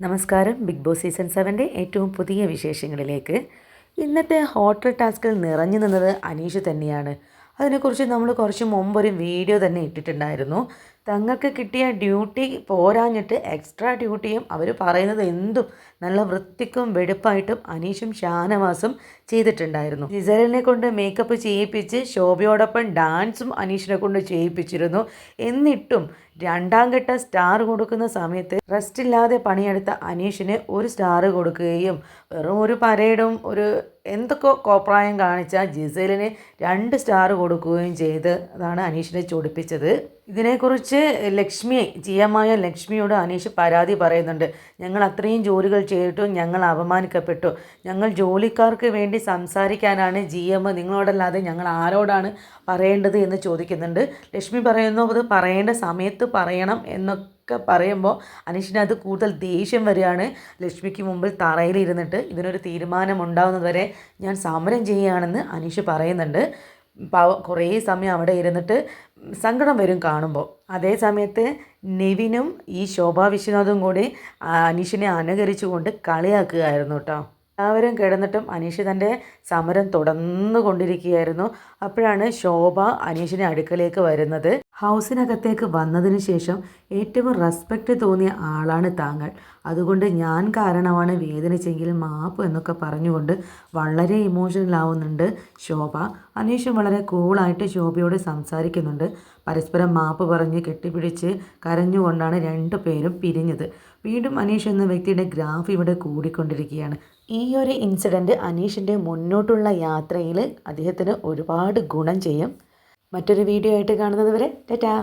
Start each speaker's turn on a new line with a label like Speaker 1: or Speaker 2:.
Speaker 1: നമസ്കാരം. Big boss season സെവന്റെ ഏറ്റവും പുതിയ വിശേഷങ്ങളിലേക്ക്. ഇന്നത്തെ ഹോട്ടൽ ടാസ്കിൽ നിറഞ്ഞു നിന്നത് അനീഷ് തന്നെയാണ്. അതിനെക്കുറിച്ച് നമ്മൾ കുറച്ച് മുമ്പ് ഒരു വീഡിയോ തന്നെ ഇട്ടിട്ടുണ്ടായിരുന്നു. തങ്ങൾക്ക് കിട്ടിയ ഡ്യൂട്ടി പോരാഞ്ഞിട്ട് എക്സ്ട്രാ ഡ്യൂട്ടിയും അവർ പറയുന്നത് എന്തും നല്ല വൃത്തിക്കും വെടുപ്പായിട്ടും അനീഷും ഷാനവാസും ചെയ്തിട്ടുണ്ടായിരുന്നു. ജിസലിനെ കൊണ്ട് മേക്കപ്പ് ചെയ്യിപ്പിച്ച് ശോഭയോടൊപ്പം ഡാൻസും അനീഷിനെ കൊണ്ട് ചെയ്യിപ്പിച്ചിരുന്നു. എന്നിട്ടും രണ്ടാം ഘട്ട സ്റ്റാർ കൊടുക്കുന്ന സമയത്ത് റെസ്റ്റ് ഇല്ലാതെ പണിയെടുത്ത അനീഷിന് ഒരു സ്റ്റാർ കൊടുക്കുകയും വെറും ഒരു പരേഡും ഒരു എന്തൊക്കെ കോപ്രായം കാണിച്ച ജിസേലിന് രണ്ട് സ്റ്റാർ കൊടുക്കുകയും ചെയ്ത് അതാണ് അനീഷിനെ ചൊടിപ്പിച്ചത്. ഇതിനെക്കുറിച്ച് ലക്ഷ്മി ജിയമായ ലക്ഷ്മിയോട് അനീഷ് പരാതി പറയുന്നുണ്ട്. ഞങ്ങൾ അത്രയും ജോലികൾ ചെയ്തിട്ടും ഞങ്ങൾ അപമാനിക്കപ്പെട്ടു. ഞങ്ങൾ ജോലിക്കാർക്ക് വേണ്ടി സംസാരിക്കാനാണ് ജി എം നിങ്ങളോടല്ലാതെ ഞങ്ങൾ ആരോടാണ് പറയേണ്ടത് എന്ന് ചോദിക്കുന്നുണ്ട്. ലക്ഷ്മി പറയുന്നു അത് പറയേണ്ട സമയത്ത് പറയണം എന്നൊക്കെ ഒക്കെ പറയുമ്പോൾ അനീഷിന് അത് കൂടുതൽ ദേഷ്യം വരികയാണ്. ലക്ഷ്മിക്ക് മുമ്പിൽ തറയിലിരുന്നിട്ട് ഇതിനൊരു തീരുമാനം ഉണ്ടാകുന്നതുവരെ ഞാൻ സമരം ചെയ്യുകയാണെന്ന് അനീഷ് പറയുന്നുണ്ട്. കുറേ സമയം അവിടെ ഇരുന്നിട്ട് സങ്കടം വരും കാണുമ്പോൾ. അതേ സമയത്ത് നെവിനും ഈ ശോഭാ വിശ്വനാഥും കൂടി അനീഷിനെ അനുകരിച്ചുകൊണ്ട് കളിയാക്കുകയായിരുന്നു കേട്ടോ. എല്ലാവരും കിടന്നിട്ടും അനീഷ് തന്റെ സമരം തുടർന്നു കൊണ്ടിരിക്കുകയായിരുന്നു അപ്പോഴാണ് ശോഭ അനീഷിനെ അടുക്കലേക്ക് വരുന്നത്. ഹൗസിനകത്തേക്ക് വന്നതിന് ശേഷം ഏറ്റവും റെസ്പെക്റ്റ് തോന്നിയ ആളാണ് താങ്കൾ. അതുകൊണ്ട് ഞാൻ കാരണമാണ് വേദനിച്ചെങ്കിൽ മാപ്പ് എന്നൊക്കെ പറഞ്ഞുകൊണ്ട് വളരെ ഇമോഷണൽ ആവുന്നുണ്ട് ശോഭ. അനീഷും വളരെ കൂളായിട്ട് ശോഭയോട് സംസാരിക്കുന്നുണ്ട്. പരസ്പരം മാപ്പ് പറഞ്ഞ് കെട്ടിപ്പിടിച്ച് കരഞ്ഞുകൊണ്ടാണ് രണ്ടു പേരും പിരിഞ്ഞത്. വീണ്ടും അനീഷ് എന്ന വ്യക്തിയുടെ ഗ്രാഫ് ഇവിടെ കൂടിക്കൊണ്ടിരിക്കുകയാണ്. ഈ ഒരു ഇൻസിഡന്റ് അനീഷിന്റെ മുന്നോട്ടുള്ള യാത്രയിൽ അദ്ദേഹത്തിന് ഒരുപാട് ഗുണം ചെയ്യും. മറ്റൊരു വീഡിയോ ആയിട്ട് കാണുന്നത് വരെ ടാറ്റാ.